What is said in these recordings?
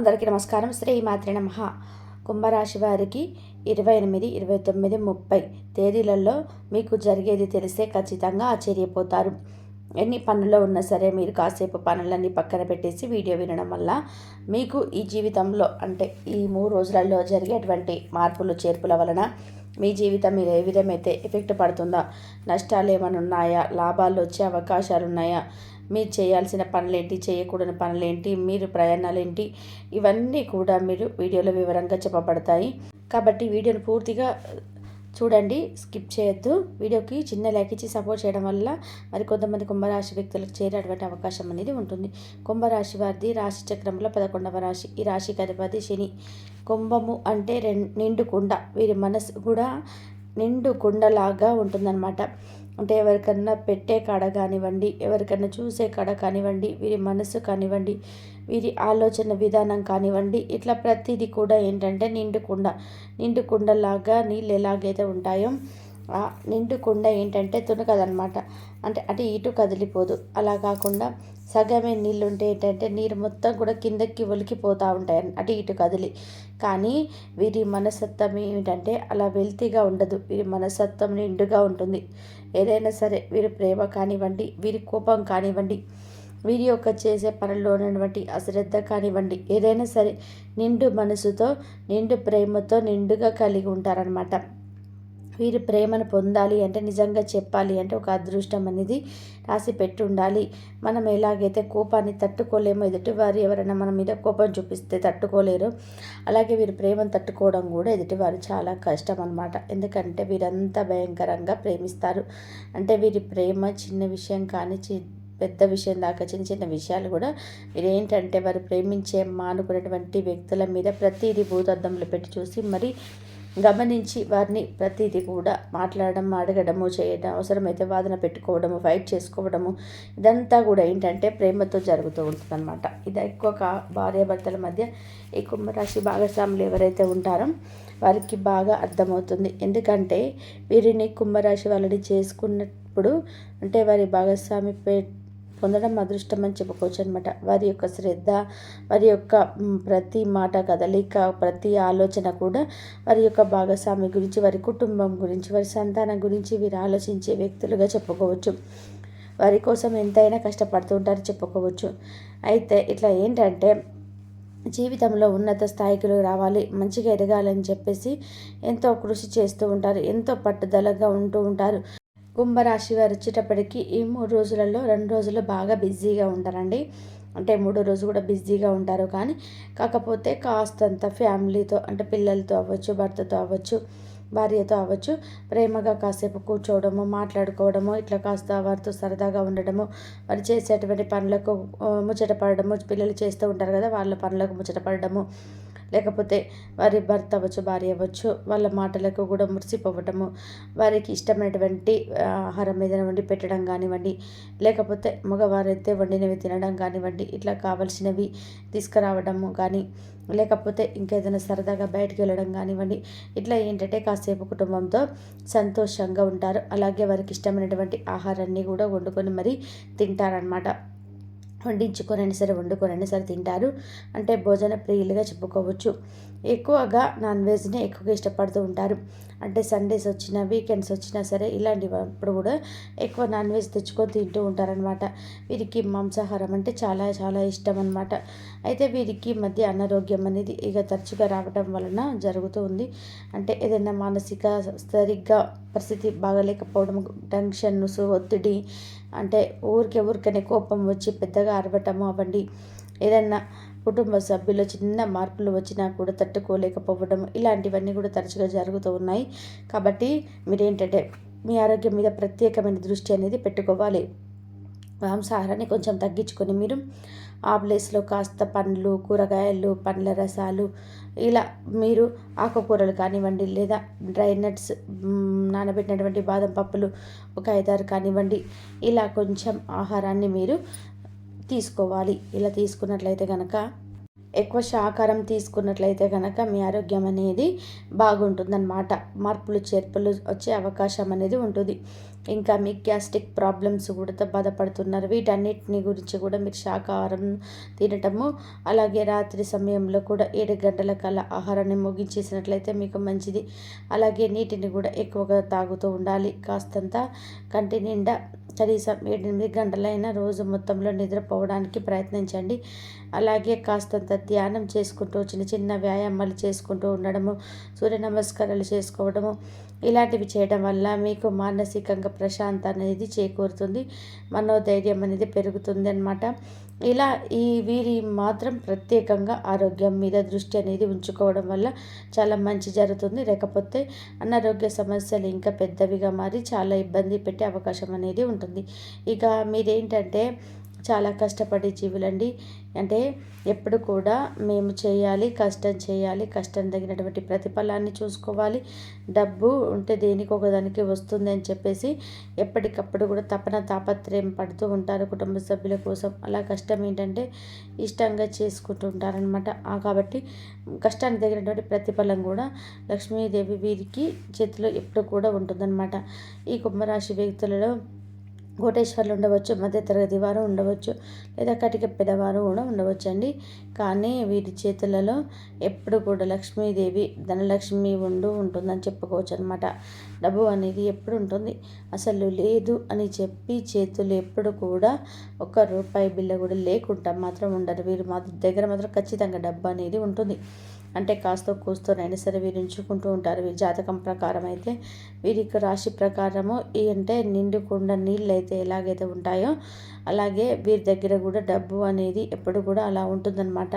అందరికీ నమస్కారం. శ్రీ మాత్రి నమ. కుంభరాశి వారికి ఇరవై ఎనిమిది ఇరవై తొమ్మిది ముప్పై తేదీలలో మీకు జరిగేది తెలిస్తే ఖచ్చితంగా ఆశ్చర్యపోతారు. ఎన్ని పనుల్లో ఉన్నా సరే మీరు కాసేపు పనులన్నీ పక్కన పెట్టేసి వీడియో వినడం వల్ల మీకు ఈ జీవితంలో అంటే ఈ మూడు రోజులలో జరిగేటువంటి మార్పులు చేర్పుల వలన మీ జీవితం మీద ఏ విధమైతే ఎఫెక్ట్ పడుతుందా నష్టాలు ఏమైనా ఉన్నాయా లాభాలు వచ్చే అవకాశాలు ఉన్నాయా మీరు చేయాల్సిన పనులేంటి చేయకూడని పనులేంటి మీరు ప్రయాణాలు ఏంటి ఇవన్నీ కూడా మీరు వీడియోలో వివరంగా చెప్పబడతాయి. కాబట్టి వీడియోను పూర్తిగా చూడండి స్కిప్ చేయొద్దు. వీడియోకి చిన్న లైక్ ఇచ్చి సపోర్ట్ చేయడం వల్ల మరి కొంతమంది కుంభరాశి వ్యక్తులకు చేరేటువంటి అవకాశం అనేది ఉంటుంది. కుంభరాశి వారిది రాశి చక్రంలో పదకొండవ రాశి. ఈ రాశికి అధిపతి శని. కుంభము అంటే రెం నిండు కుండ. వీరి మనసు కూడా నిండు కుండలాగా ఉంటుందన్నమాట. అంటే ఎవరికన్నా పెట్టే కాడ కానివ్వండి ఎవరికన్నా చూసే కాడ కానివ్వండి వీరి మనసు కానివ్వండి వీరి ఆలోచన విధానం కానివ్వండి ఇట్లా ప్రతిదీ కూడా ఏంటంటే నిండుకుండ నిండుకుండలాగా నీళ్ళు ఎలాగైతే ఉంటాయో ఆ నిండుకుండ ఏంటంటే తునకదనమాట. అంటే అటు ఇటు కదిలిపోదు. అలా కాకుండా సగమే నీళ్ళు ఉంటే ఏంటంటే నీరు మొత్తం కూడా కిందకి ఒలికిపోతూ ఉంటాయి. అటు ఇటు కదిలి. కానీ వీరి మనసత్వం ఏమిటంటే అలా వెల్తీగా ఉండదు. వీరి మనసత్వం నిండుగా ఉంటుంది. ఏదైనా సరే వీరి ప్రేమ కానివ్వండి వీరి కోపం కానివ్వండి వీరి యొక్క చేసే పనుల్లో ఉన్నటువంటి అశ్రద్ధ కానివ్వండి ఏదైనా సరే నిండు మనసుతో నిండు ప్రేమతో నిండుగా కలిగి ఉంటారనమాట వీరి ప్రేమను పొందాలి అంటే నిజంగా చెప్పాలి అంటే ఒక అదృష్టం అనేది రాసి పెట్టి ఉండాలి మనం ఎలాగైతే కోపాన్ని తట్టుకోలేమో ఎదుటివారు ఎవరైనా మన మీద కోపం చూపిస్తే తట్టుకోలేరు. అలాగే వీరి ప్రేమను తట్టుకోవడం కూడా ఎదుటివారు చాలా కష్టం అనమాట ఎందుకంటే వీరంతా భయంకరంగా ప్రేమిస్తారు. అంటే వీరి ప్రేమ చిన్న విషయం కానీ పెద్ద విషయం దాకా చిన్న చిన్న విషయాలు కూడా వీరేంటంటే వారు ప్రేమించే మానుకున్నటువంటి వ్యక్తుల మీద ప్రతిదీ భూతద్దంలో పెట్టి చూసి మరి గమనించి వారిని ప్రతిదీ కూడా మాట్లాడడం అడగడము చేయడం అవసరమైతే వాదన పెట్టుకోవడము ఫైట్ చేసుకోవడము ఇదంతా కూడా ఏంటంటే ప్రేమతో జరుగుతూ ఉంటుందన్నమాట. ఇది ఎక్కువ భార్యాభర్తల మధ్య ఈ కుంభరాశి భాగస్వాములు ఎవరైతే ఉంటారో వారికి బాగా అర్థమవుతుంది. ఎందుకంటే వీరిని కుంభరాశి వాళ్ళని చేసుకున్నప్పుడు అంటే వారి భాగస్వామి పొందడం అదృష్టం అని చెప్పుకోవచ్చు అనమాట వారి యొక్క శ్రద్ధ వారి యొక్క ప్రతి మాట కదలిక ప్రతి ఆలోచన కూడా వారి యొక్క భాగస్వామి గురించి వారి కుటుంబం గురించి వారి సంతానం గురించి వీరు ఆలోచించే వ్యక్తులుగా చెప్పుకోవచ్చు. వారి కోసం ఎంతైనా కష్టపడుతూ ఉంటారు చెప్పుకోవచ్చు. అయితే ఇట్లా ఏంటంటే జీవితంలో ఉన్నత స్థాయికి రావాలి మంచిగా ఎదగాలని చెప్పేసి ఎంతో కృషి చేస్తూ ఉంటారు ఎంతో పట్టుదలగా ఉంటూ ఉంటారు. కుంభరాశి వారు వచ్చేటప్పటికి ఈ మూడు రోజులలో రెండు రోజులు బాగా బిజీగా ఉంటారండి. అంటే మూడో రోజు కూడా బిజీగా ఉంటారు కానీ కాకపోతే కాస్తంత ఫ్యామిలీతో అంటే పిల్లలతో అవ్వచ్చు భర్తతో అవ్వచ్చు భార్యతో అవ్వచ్చు ప్రేమగా కాసేపు కూర్చోవడము మాట్లాడుకోవడము ఇట్లా కాస్త వారితో సరదాగా ఉండడము వారు చేసేటువంటి పనులకు ముచ్చట పడడము పిల్లలు చేస్తూ ఉంటారు కదా వాళ్ళ పనులకు ముచ్చట పడడము లేకపోతే వారి భర్త అవ్వచ్చు భార్య అవ్వచ్చు వాళ్ళ మాటలకు కూడా మురిసిపోవటము వారికి ఇష్టమైనటువంటి ఆహారం ఏదైనా వండి పెట్టడం కానివ్వండి లేకపోతే మగవారైతే వండినవి తినడం కానివ్వండి ఇట్లా కావలసినవి తీసుకురావడము కానీ లేకపోతే ఇంకేదైనా సరదాగా బయటకు వెళ్ళడం కానివ్వండి ఇట్లా ఏంటంటే కాసేపు కుటుంబంతో సంతోషంగా ఉంటారు. అలాగే వారికి ఇష్టమైనటువంటి ఆహారాన్ని కూడా వండుకొని మరీ తింటారనమాట వండించుకొనైనా సరే వండుకొనైనా సరే తింటారు. అంటే భోజన ప్రియులుగా చెప్పుకోవచ్చు. ఎక్కువగా నాన్ వెజ్ని ఎక్కువగా ఇష్టపడుతూ ఉంటారు. అంటే సండేస్ వచ్చినా వీకెండ్స్ వచ్చినా సరే ఇలాంటివప్పుడు కూడా ఎక్కువ నాన్ వెజ్ తెచ్చుకొని తింటూ ఉంటారనమాట వీరికి మాంసాహారం అంటే చాలా చాలా ఇష్టం అనమాట అయితే వీరికి మధ్య అనారోగ్యం అనేది ఇక తరచుగా రావడం వలన జరుగుతూ ఉంది. అంటే ఏదైనా మానసిక సరిగ్గా పరిస్థితి బాగలేకపోవడం టెన్షన్స్ ఒత్తిడి అంటే ఊరికే ఊరికనే కోపం వచ్చి పెద్దగా అరవటము అవ్వండి. ఏదన్నా కుటుంబ సభ్యులు చిన్న మార్పులు వచ్చినా కూడా తట్టుకోలేకపోవడం ఇలాంటివన్నీ కూడా తరచుగా జరుగుతూ ఉన్నాయి. కాబట్టి మీరేంటంటే మీ ఆరోగ్యం మీద ప్రత్యేకమైన దృష్టి అనేది పెట్టుకోవాలి. మాంసాహారాన్ని కొంచెం తగ్గించుకొని మీరు ఆ ప్లేస్లో కాస్త పండ్లు కూరగాయలు పండ్ల రసాలు ఇలా మీరు ఆకుకూరలు కానివ్వండి లేదా డ్రై నట్స్ నానబెట్టినటువంటి బాదం పప్పులు ఒక ఐదారు కానివ్వండి. ఇలా కొంచెం ఆహారాన్ని మీరు తీసుకోవాలి. ఇలా తీసుకున్నట్లయితే కనుక ఎక్కువ శాకారం తీసుకున్నట్లయితే కనుక మీ ఆరోగ్యం అనేది బాగుంటుందన్నమాట. మార్పులు చేర్పులు వచ్చే అవకాశం అనేది ఉంటుంది. ఇంకా మీ గ్యాస్ట్రిక్ ప్రాబ్లమ్స్ కూడా బాధపడుతున్నారు. వీటన్నిటిని గురించి కూడా మీరు శాకాహారం తినటము అలాగే రాత్రి సమయంలో కూడా ఏడు గంటల కల్లా ఆహారాన్ని ముగించేసినట్లయితే మీకు మంచిది. అలాగే నీటిని కూడా ఎక్కువగా తాగుతూ ఉండాలి. కాస్తంత కంటి నిండా కనీసం ఎనిమిది గంటలైనా రోజు మొత్తంలో నిద్రపోవడానికి ప్రయత్నించండి. అలాగే కాస్తంత ధ్యానం చేసుకుంటూ చిన్న చిన్న వ్యాయామాలు చేసుకుంటూ ఉండడము సూర్య నమస్కారాలు చేసుకోవడము ఇలాంటివి చేయడం వల్ల మీకు మానసికంగా ప్రశాంత అనేది చేకూరుతుంది. మనోధైర్యం అనేది పెరుగుతుంది అనమాట ఇలా ఈ వీరి మాత్రం ప్రత్యేకంగా ఆరోగ్యం మీద దృష్టి అనేది ఉంచుకోవడం వల్ల చాలా మంచి జరుగుతుంది. లేకపోతే అనారోగ్య సమస్యలు ఇంకా పెద్దవిగా మారి చాలా ఇబ్బంది పెట్టే అవకాశం అనేది ఉంటుంది. ఇక మీరేంటంటే చాలా కష్టపడే జీవులండి అంటే ఎప్పుడు కూడా మేము చేయాలి కష్టం చేయాలి కష్టం తగినటువంటి ప్రతిఫలాన్ని చూసుకోవాలి. డబ్బు ఉంటే దేనికి ఒకదానికి వస్తుంది అని చెప్పేసి ఎప్పటికప్పుడు కూడా తపన తాపత్రయం పడుతూ ఉంటారు కుటుంబ సభ్యుల కోసం. అలా కష్టం ఏంటంటే ఇష్టంగా చేసుకుంటూ ఉంటారనమాట కాబట్టి కష్టానికి తగినటువంటి ప్రతిఫలం కూడా లక్ష్మీదేవి వీరికి చేతిలో ఎప్పుడు కూడా ఉంటుందన్నమాట. ఈ కుంభరాశి వ్యక్తులలో కోటేశ్వర్లు ఉండవచ్చు మధ్యతరగతి వారు ఉండవచ్చు లేదా కటిక పెద్దవారు కూడా ఉండవచ్చు అండి కానీ వీరి చేతులలో ఎప్పుడు కూడా లక్ష్మీదేవి ధనలక్ష్మి ఉండు ఉంటుందని చెప్పుకోవచ్చు అనమాట డబ్బు అనేది ఎప్పుడు ఉంటుంది? అసలు లేదు అని చెప్పి చేతులు ఎప్పుడు కూడా ఒక్క రూపాయి బిల్ల కూడా లేకుండా మాత్రం ఉండరు. వీరు మా దగ్గర మాత్రం ఖచ్చితంగా డబ్బు అనేది ఉంటుంది. అంటే కాస్త కూస్తోనైనా సరే వీరు ఉంచుకుంటూ ఉంటారు. వీరి జాతకం ప్రకారం అయితే వీరికి రాశి ప్రకారము ఈ అంటే నిండుకుండా నీళ్ళు అయితే ఎలాగైతే ఉంటాయో అలాగే వీరి దగ్గర కూడా డబ్బు అనేది ఎప్పుడు కూడా అలా ఉంటుందన్నమాట.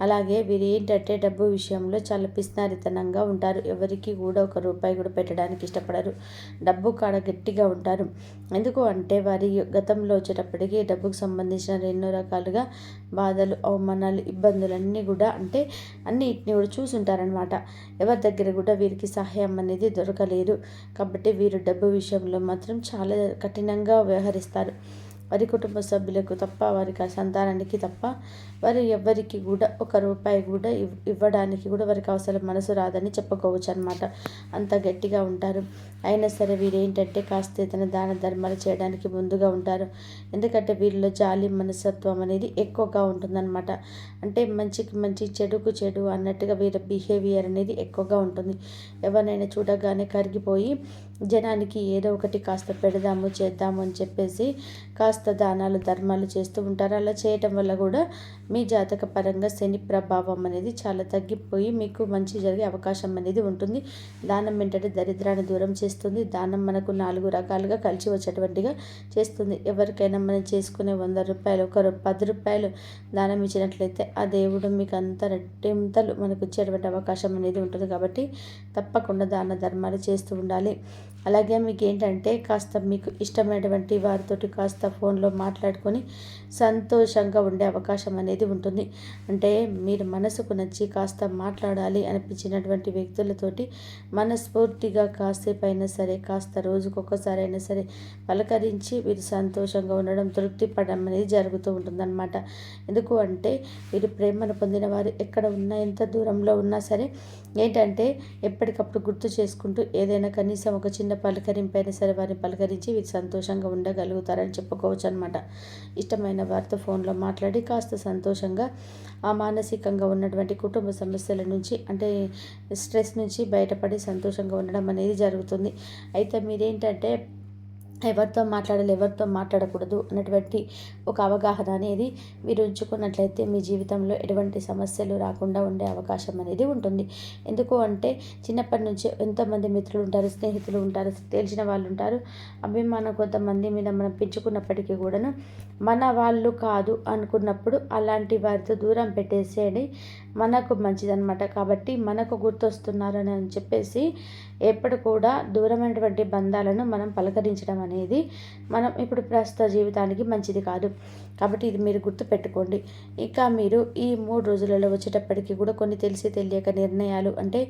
అలాగే వీరు ఏంటంటే డబ్బు విషయంలో చాలా పిస్నారితనంగా ఉంటారు. ఎవరికి కూడా ఒక రూపాయి కూడా పెట్టడానికి ఇష్టపడరు. డబ్బు కాడ గట్టిగా ఉంటారు. ఎందుకు అంటే వారి గతంలో వచ్చేటప్పటికి డబ్బుకు సంబంధించిన ఎన్నో రకాలుగా బాధలు అవమానాలు ఇబ్బందులన్నీ కూడా అంటే అన్నిటిని కూడా చూసుంటారనమాట ఎవరి దగ్గర కూడా వీరికి సహాయం అనేది దొరకలేదు. కాబట్టి వీరు డబ్బు విషయంలో మాత్రం చాలా కఠినంగా వ్యవహరిస్తారు. వారి కుటుంబ సభ్యులకు తప్ప వారికి సంతానానికి తప్ప వారు ఎవరికి కూడా ఒక రూపాయి కూడా ఇవ్వడానికి కూడా వారికి అవసరం మనసు రాదని చెప్పుకోవచ్చు అనమాట అంత గట్టిగా ఉంటారు. అయినా సరే వీరు ఏంటంటే కాస్త ఇతను దాన ధర్మాలు చేయడానికి ముందుగా ఉంటారు. ఎందుకంటే వీరిలో జాలి మనస్తత్వం అనేది ఎక్కువగా ఉంటుందన్నమాట. అంటే మంచికి మంచి చెడుకు చెడు అన్నట్టుగా వీరి బిహేవియర్ అనేది ఎక్కువగా ఉంటుంది. ఎవరినైనా చూడగానే కరిగిపోయి జనానికి ఏదో ఒకటి కాస్త పెడదాము చేద్దాము అని చెప్పేసి కాస్త దానాలు ధర్మాలు చేస్తూ ఉంటారు. అలా చేయటం వల్ల కూడా మీ జాతక పరంగా శని ప్రభావం అనేది చాలా తగ్గిపోయి మీకు మంచి జరిగే అవకాశం అనేది ఉంటుంది. దానం ఏంటంటే దరిద్రాన్ని దూరం చేస్తుంది. దానం మనకు నాలుగు రకాలుగా కలిసి వచ్చేటువంటిగా చేస్తుంది. ఎవరికైనా మనం చేసుకునే వంద రూపాయలు ఒక పది రూపాయలు దానం ఇచ్చినట్లయితే ఆ దేవుడు మీకు అంత రెట్టింతలు మనకు ఇచ్చేటువంటి అవకాశం అనేది ఉంటుంది. కాబట్టి తప్పకుండా దాన ధర్మాలు చేస్తూ ఉండాలి. అలాగే మీకు ఏంటంటే కాస్త మీకు ఇష్టమైనటువంటి వారితోటి కాస్త ఫోన్లో మాట్లాడుకొని సంతోషంగా ఉండే అవకాశం అనేది ఉంటుంది. అంటే మీరు మనసుకు నచ్చి కాస్త మాట్లాడాలి అనిపించినటువంటి వ్యక్తులతోటి మనస్ఫూర్తిగా కాసేపు అయినా సరే కాస్త రోజుకొకసారి అయినా సరే పలకరించి వీరు సంతోషంగా ఉండడం తృప్తి పడడం అనేది జరుగుతూ ఉంటుందన్నమాట. ఎందుకు అంటే వీరు ప్రేమను పొందిన వారు ఎక్కడ ఉన్నా ఎంత దూరంలో ఉన్నా సరే ఏంటంటే ఎప్పటికప్పుడు గుర్తు చేసుకుంటూ ఏదైనా కనీసం ఒక చిన్న పలకరింపైనా సరే వారిని పలకరించి వీరు సంతోషంగా ఉండగలుగుతారని చెప్పుకోవచ్చు అనమాట ఇష్టమైన వారితో ఫోన్లో మాట్లాడి కాస్త సంతోషంగా ఆ మానసికంగా ఉన్నటువంటి కుటుంబ సమస్యల నుంచి అంటే స్ట్రెస్ నుంచి బయటపడి సంతోషంగా ఉండడం అనేది జరుగుతుంది. అయితే మీరేంటంటే ఎవరితో మాట్లాడాలి ఎవరితో మాట్లాడకూడదు అన్నటువంటి ఒక అవగాహన అనేది మీరు ఉంచుకున్నట్లయితే మీ జీవితంలో ఎటువంటి సమస్యలు రాకుండా ఉండే అవకాశం అనేది ఉంటుంది. ఎందుకు అంటే చిన్నప్పటి నుంచి ఎంతోమంది మిత్రులు ఉంటారు స్నేహితులు ఉంటారు తెలిసిన వాళ్ళు ఉంటారు. అభిమానం కొంతమంది మీద మనం పెంచుకున్నప్పటికీ కూడాను మన వాళ్ళు కాదు అనుకున్నప్పుడు అలాంటి వారితో దూరం పెట్టేసేయండి. మనకు మంచిదన్నమాట. కాబట్టి మనకు గుర్తొస్తున్నారని అని చెప్పేసి ఎప్పుడు కూడా దూరమైనటువంటి బంధాలను మనం పలకరించడం అనేది మనం ఇప్పుడు ప్రస్తుత జీవితానికి మంచిది కాదు. కాబట్టి ఇది మీరు గుర్తుపెట్టుకోండి ఇంకా మీరు ఈ మూడు రోజులలో వచ్చేటప్పటికి కూడా కొన్ని తెలిసి తెలియక నిర్ణయాలు అంటే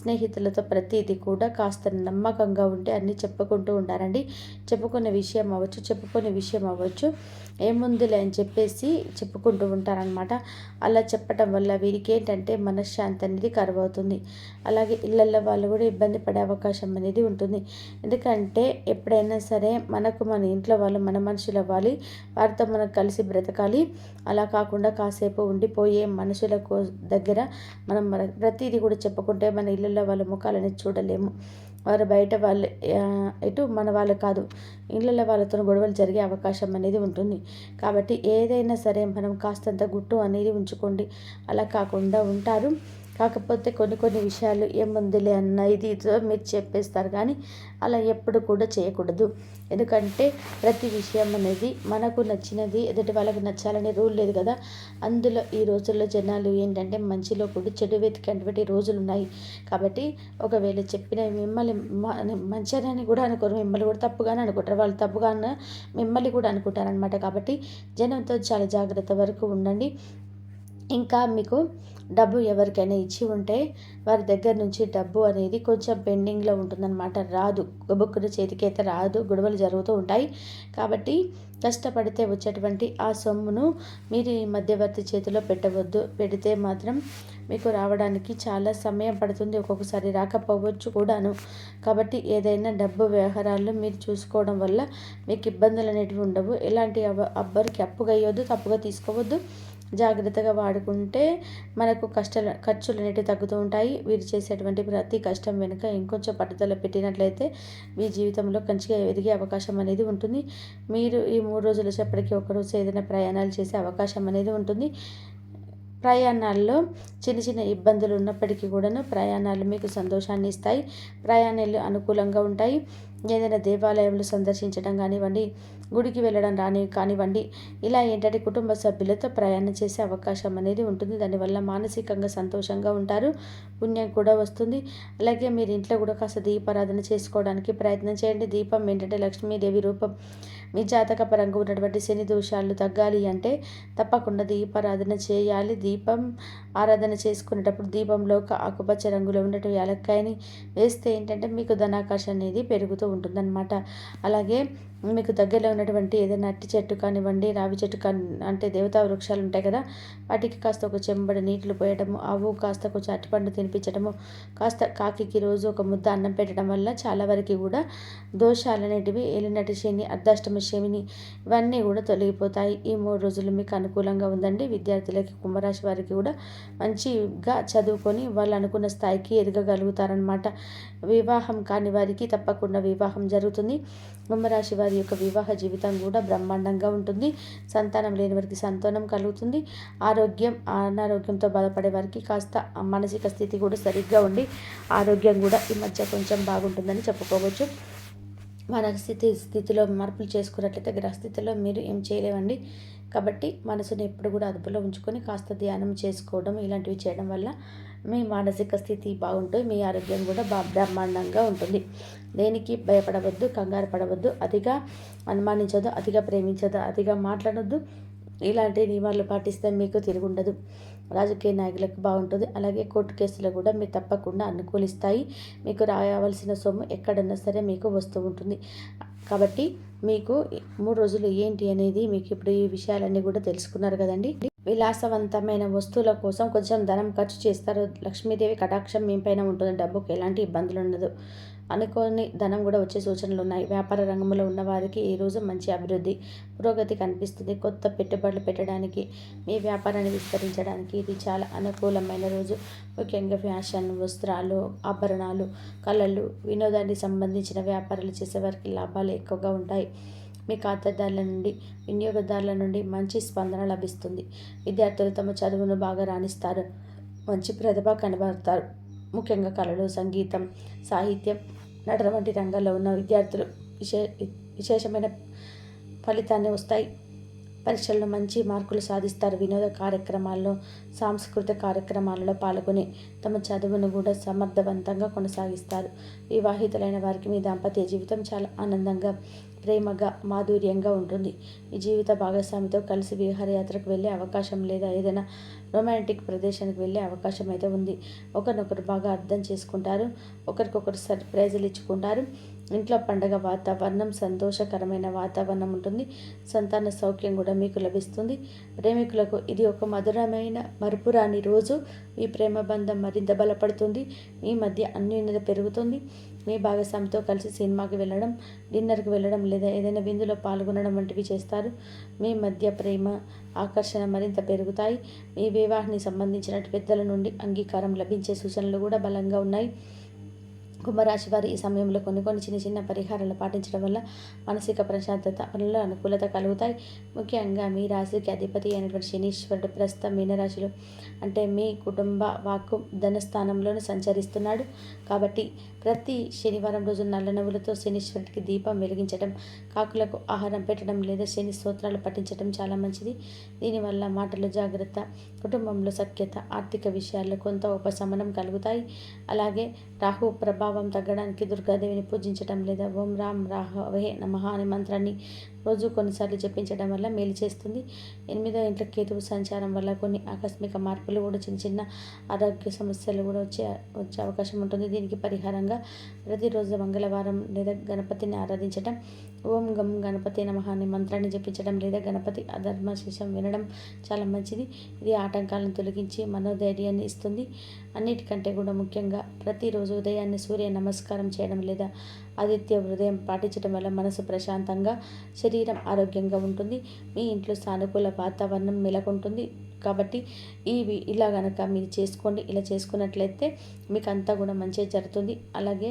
స్నేహితులతో ప్రతిదీ కూడా కాస్త నమ్మకంగా ఉంటే అన్నీ చెప్పుకుంటూ ఉంటారండి చెప్పుకునే విషయం అవ్వచ్చు చెప్పుకునే విషయం అవ్వచ్చు. ఏముందిలే అని చెప్పేసి చెప్పుకుంటూ ఉంటారనమాట అలా చెప్పటం వల్ల వీరికి ఏంటంటే మనశ్శాంతి అనేది కరువవుతుంది. అలాగే ఇళ్ళల్లో వాళ్ళు కూడా ఇబ్బంది పడే అవకాశం అనేది ఉంటుంది. ఎందుకంటే ఎప్పుడైనా సరే మనకు మన ఇంట్లో వాళ్ళు మన మనుషులు అవ్వాలి వారితో మనం కలిసి బ్రతకాలి. అలా కాకుండా కాసేపు ఉండిపోయే మనుషుల దగ్గర మనం మన ప్రతిదీ కూడా చెప్పుకుంటే మన ఇళ్ళల్లో వాళ్ళ ముఖాలని చూడలేము. వారు బయట వాళ్ళు ఎటు మన వాళ్ళు కాదు. ఇళ్ళల్లో వాళ్ళతో గొడవలు జరిగే అవకాశం అనేది ఉంటుంది. కాబట్టి ఏదైనా సరే మనం కాస్తంత గుట్టు అనేది ఉంచుకోండి. అలా కాకుండా ఉంటారు. కాకపోతే కొన్ని కొన్ని విషయాలు ఏముందిలే అన్న ఇది మీరు చెప్పేస్తారు కానీ అలా ఎప్పుడు కూడా చేయకూడదు. ఎందుకంటే ప్రతి విషయం అనేది మనకు నచ్చినది ఎదుటి వాళ్ళకి నచ్చాలనే రూల్ లేదు కదా. అందులో ఈ రోజుల్లో జనాలు ఏంటంటే మంచిలో కూడా చెడు వెతికి అటువంటి రోజులు ఉన్నాయి. కాబట్టి ఒకవేళ చెప్పిన మిమ్మల్ని మంచిదని కూడా అనుకోరు. మిమ్మల్ని కూడా తప్పుగానే అనుకుంటారు. వాళ్ళు తప్పుగా మిమ్మల్ని కూడా అనుకుంటారనమాట కాబట్టి జనంతో చాలా జాగ్రత్త వరకు ఉండండి. ఇంకా మీకు డబ్బు ఎవరికైనా ఇచ్చి ఉంటే వారి దగ్గర నుంచి డబ్బు అనేది కొంచెం పెండింగ్లో ఉంటుందన్నమాట. రాదు. బుక్కున చేతికైతే రాదు. గొడవలు జరుగుతూ ఉంటాయి. కాబట్టి కష్టపడితే వచ్చేటువంటి ఆ సొమ్మును మీరు ఈ మధ్యవర్తి చేతిలో పెట్టవద్దు. పెడితే మాత్రం మీకు రావడానికి చాలా సమయం పడుతుంది. ఒక్కొక్కసారి రాకపోవచ్చు కూడాను. కాబట్టి ఏదైనా డబ్బు వ్యవహారాల్లో మీరు చూసుకోవడం వల్ల మీకు ఇబ్బందులు అనేటివి ఉండవు. ఎలాంటి అబ్బరికి అప్పుగా అయ్యొద్దు తప్పుగా తీసుకోవద్దు. జాగ్రత్తగా వాడుకుంటే మనకు కష్టాలు ఖర్చులు అనేవి తగ్గుతూ ఉంటాయి. వీరు చేసేటువంటి ప్రతి కష్టం వెనుక ఇంకొంచెం పట్టుదల పెట్టినట్లయితే మీ జీవితంలో కంచిగా ఎదిగే అవకాశం అనేది ఉంటుంది. మీరు ఈ మూడు రోజులు చెప్పటికి ఒకరోజు ఏదైనా ప్రయాణాలు చేసే అవకాశం అనేది ఉంటుంది. ప్రయాణాల్లో చిన్న చిన్న ఇబ్బందులు ఉన్నప్పటికీ కూడాను ప్రయాణాలు మీకు సంతోషాన్ని ఇస్తాయి. ప్రయాణాలు అనుకూలంగా ఉంటాయి. ఏదైనా దేవాలయంలో సందర్శించడం కానివ్వండి గుడికి వెళ్ళడం రాని కానివ్వండి ఇలా ఏంటంటే కుటుంబ సభ్యులతో ప్రయాణం చేసే అవకాశం అనేది ఉంటుంది. దానివల్ల మానసికంగా సంతోషంగా ఉంటారు పుణ్యం కూడా వస్తుంది. అలాగే మీరు ఇంట్లో కూడా కాస్త దీపారాధన చేసుకోవడానికి ప్రయత్నం చేయండి. దీపం ఏంటంటే లక్ష్మీదేవి రూపం. మీ జాతక పరంగా ఉన్నటువంటి శని దోషాలు తగ్గాలి అంటే తప్పకుండా దీపారాధన చేయాలి. దీపం ఆరాధన చేసుకునేటప్పుడు దీపంలో ఒక ఆకుపచ్చ రంగులో ఉన్నటువంటి యాలక్కాయని వేస్తే ఏంటంటే మీకు ధనాకర్షణ అనేది పెరుగుతూ ఉంటుందన్నమాట. అలాగే మీకు దగ్గరలో ఉన్నటువంటి ఏదైనా అట్టి చెట్టు కానివ్వండి రావి చెట్టు కాని అంటే దేవతా వృక్షాలు ఉంటాయి కదా వాటికి కాస్త ఒక చెంబడి నీళ్ళు పోయడము ఆవు కాస్త కొంచెం అట్టిపండు తినిపించడము కాస్త కాకికి రోజు ఒక ముద్ద అన్నం పెట్టడం వల్ల చాలా వరకు కూడా దోషాలు అనేటివి ఎలినటి శని అర్ధాష్టమ శమిని ఇవన్నీ కూడా తొలగిపోతాయి. ఈ మూడు రోజులు మీకు అనుకూలంగా ఉందండి. విద్యార్థులకి కుంభరాశి వారికి కూడా మంచిగా చదువుకొని వాళ్ళు అనుకున్న స్థాయికి ఎదగగలుగుతారనమాట వివాహం కాని వారికి తప్పకుండా వివాహం జరుగుతుంది. కుంభరాశి వారి యొక్క వివాహ జీవితం కూడా బ్రహ్మాండంగా ఉంటుంది. సంతానం లేని వారికి సంతానం కలుగుతుంది. ఆరోగ్యం అనారోగ్యంతో బాధపడే వారికి కాస్త మానసిక స్థితి కూడా సరిగ్గా ఉండి ఆరోగ్యం కూడా ఈ మధ్య కొంచెం బాగుంటుందని చెప్పుకోవచ్చు. మన స్థితి స్థితిలో మార్పులు చేసుకున్నట్లయితే గ్రహస్థితిలో మీరు ఏం చేయలేవండి. కాబట్టి మనసుని ఎప్పుడు కూడా అదుపులో ఉంచుకొని కాస్త ధ్యానం చేసుకోవడం ఇలాంటివి చేయడం వల్ల మీ మానసిక స్థితి బాగుంటుంది మీ ఆరోగ్యం కూడా బా బ్రహ్మాండంగా ఉంటుంది. దేనికి భయపడవద్దు కంగారు పడవద్దు. అతిగా అనుమానించదు అతిగా ప్రేమించదు అతిగా మాట్లాడవద్దు ఇలాంటి నియమాలు పాటిస్తే మీకు తిరుగుండదు. రాజకీయ నాయకులకు బాగుంటుంది. అలాగే కోర్టు కేసులు కూడా మీరు తప్పకుండా అనుకూలిస్తాయి. మీకు రాయవలసిన సొమ్ము ఎక్కడన్నా సరే మీకు వస్తూ ఉంటుంది. కాబట్టి మీకు మూడు రోజులు ఏంటి అనేది మీకు ఇప్పుడు ఈ విషయాలన్నీ కూడా తెలుసుకున్నారు కదండి. విలాసవంతమైన వస్తువుల కోసం కొంచెం ధనం ఖర్చు చేస్తారు. లక్ష్మీదేవి కటాక్షం మీ పైన ఉంటుంది. డబ్బుకి ఎలాంటి ఇబ్బందులు ఉండదు. అనుకోని ధనం కూడా వచ్చే సూచనలు ఉన్నాయి వ్యాపార రంగంలో ఉన్నవారికి ఈరోజు మంచి అభివృద్ధి పురోగతి కనిపిస్తుంది. కొత్త పెట్టుబడులు పెట్టడానికి మీ వ్యాపారాన్ని విస్తరించడానికి ఇది చాలా అనుకూలమైన రోజు. ముఖ్యంగా ఫ్యాషన్ వస్త్రాలు ఆభరణాలు కళలు వినోదానికి సంబంధించిన వ్యాపారాలు చేసేవారికి లాభాలు ఎక్కువగా ఉంటాయి. మీ ఖాతాదారుల నుండి వినియోగదారుల నుండి మంచి స్పందన లభిస్తుంది. విద్యార్థులు తమ చదువును బాగా రాణిస్తారు మంచి ప్రతిభ కనబడతారు ముఖ్యంగా కళలు సంగీతం సాహిత్యం నటన వంటి రంగాల్లో ఉన్న విద్యార్థులు విశే విశేషమైన ఫలితాన్ని వస్తాయి. పరీక్షల్లో మంచి మార్కులు సాధిస్తారు. వినోద కార్యక్రమాల్లో సాంస్కృతిక కార్యక్రమాలలో పాల్గొని తమ చదువును కూడా సమర్థవంతంగా కొనసాగిస్తారు. వివాహితులైన వారికి మీ దాంపత్య జీవితం చాలా ఆనందంగా ప్రేమగా మాధుర్యంగా ఉంటుంది. మీ జీవిత భాగస్వామితో కలిసి విహారయాత్రకు వెళ్ళే అవకాశం లేదా ఏదైనా రొమాంటిక్ ప్రదేశానికి వెళ్ళే అవకాశం అయితే ఉంది. ఒకరినొకరు బాగా అర్థం చేసుకుంటారు ఒకరికొకరు సర్ప్రైజులు ఇచ్చుకుంటారు. ఇంట్లో పండగ వాతావరణం సంతోషకరమైన వాతావరణం ఉంటుంది. సంతాన సౌఖ్యం కూడా మీకు లభిస్తుంది. ప్రేమికులకు ఇది ఒక మధురమైన మరుపురాని రోజు మీ ప్రేమ బంధం మరింత బలపడుతుంది. మీ మధ్య అన్యోన్యత పెరుగుతుంది. మీ భాగస్వామితో కలిసి సినిమాకి వెళ్ళడం డిన్నర్కి వెళ్ళడం లేదా ఏదైనా విందులో పాల్గొనడం వంటివి చేస్తారు. మీ మధ్య ప్రేమ ఆకర్షణ మరింత పెరుగుతాయి. మీ వివాహానికి సంబంధించిన పెద్దల నుండి అంగీకారం లభించే సూచనలు కూడా బలంగా ఉన్నాయి. కుంభరాశి వారు ఈ సమయంలో కొన్ని కొన్ని చిన్న చిన్న పరిహారాలు పాటించడం వల్ల మానసిక ప్రశాంతత పనుల్లో అనుకూలత కలుగుతాయి. ముఖ్యంగా మీ రాశికి అధిపతి అయినటువంటి శనీశ్వరుడు ప్రస్తుతం మీనరాశిలో అంటే మీ కుటుంబ వాక్కు ధనస్థానంలోనే సంచరిస్తున్నాడు. కాబట్టి ప్రతి శనివారం రోజు నల్ల నవ్వులతో శనీశ్వరుడికి దీపం వెలిగించడం కాకులకు ఆహారం పెట్టడం లేదా శని స్తోత్రాలు పఠించడం చాలా మంచిది. దీనివల్ల మాటలు జాగ్రత్త కుటుంబంలో సఖ్యత ఆర్థిక విషయాల్లో కొంత ఉపశమనం కలుగుతాయి. అలాగే రాహు ప్రభావం తగ్గడానికి దుర్గాదేవిని పూజించడం లేదా ఓం రామ్ రాహవే నమః అనే మంత్రాన్ని రోజు కొన్నిసార్లు జపించడం వల్ల మేలు చేస్తుంది. ఎనిమిదో ఇంట్లో కేతువు సంచారం వల్ల కొన్ని ఆకస్మిక మార్పులు కూడా చిన్న చిన్న ఆరోగ్య సమస్యలు కూడా వచ్చే వచ్చే అవకాశం ఉంటుంది. దీనికి పరిహారంగా ప్రతిరోజు మంగళవారం లేదా గణపతిని ఆరాధించడం ఓం గం గణపతి నమః అనే మంత్రాన్ని జపించడం లేదా గణపతి అధర్మ శేషం వినడం చాలా మంచిది. ఇది ఆటంకాలను తొలగించి మనోధైర్యాన్ని ఇస్తుంది. అన్నిటికంటే కూడా ముఖ్యంగా ప్రతిరోజు ఉదయాన్నే సూర్య నమస్కారం చేయడం లేదా ఆదిత్య హృదయం పాటించడం వల్ల మనసు ప్రశాంతంగా శరీరం ఆరోగ్యంగా ఉంటుంది. మీ ఇంట్లో సానుకూల వాతావరణం నెలకొంటుంది. కాబట్టి ఇవి ఇలా కనుక మీరు చేసుకోండి. ఇలా చేసుకున్నట్లయితే మీకు అంతా కూడా మంచిగా జరుగుతుంది. అలాగే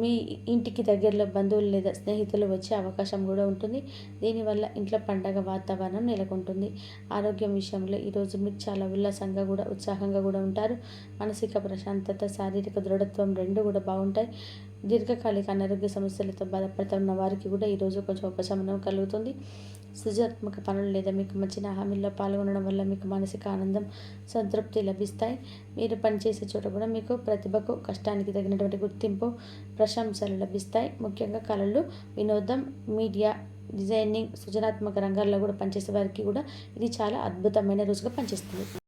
మీ ఇంటికి దగ్గరలో బంధువులు లేదా స్నేహితులు వచ్చే అవకాశం కూడా ఉంటుంది. దీనివల్ల ఇంట్లో పండగ వాతావరణం నెలకొంటుంది. ఆరోగ్యం విషయంలో ఈరోజు మీరు చాలా ఉల్లాసంగా కూడా ఉత్సాహంగా కూడా ఉంటారు. మానసిక ప్రశాంతత శారీరక దృఢత్వం రెండు కూడా బాగుంటాయి. దీర్ఘకాలిక అనారోగ్య సమస్యలతో బాధపడుతున్న వారికి కూడా ఈరోజు కొంచెం ఉపశమనం కలుగుతుంది. సృజనాత్మక పనులు లేదా మీకు మంచిన హామీల్లో పాల్గొనడం వల్ల మీకు మానసిక ఆనందం సంతృప్తి లభిస్తాయి. మీరు పనిచేసే చోట కూడా మీకు ప్రతిభకు కష్టానికి తగినటువంటి గుర్తింపు ప్రశంసలు లభిస్తాయి. ముఖ్యంగా కళలు వినోదం మీడియా డిజైనింగ్ సృజనాత్మక రంగాల్లో కూడా పనిచేసే వారికి కూడా ఇది చాలా అద్భుతమైన రోజుగా పనిచేస్తుంది.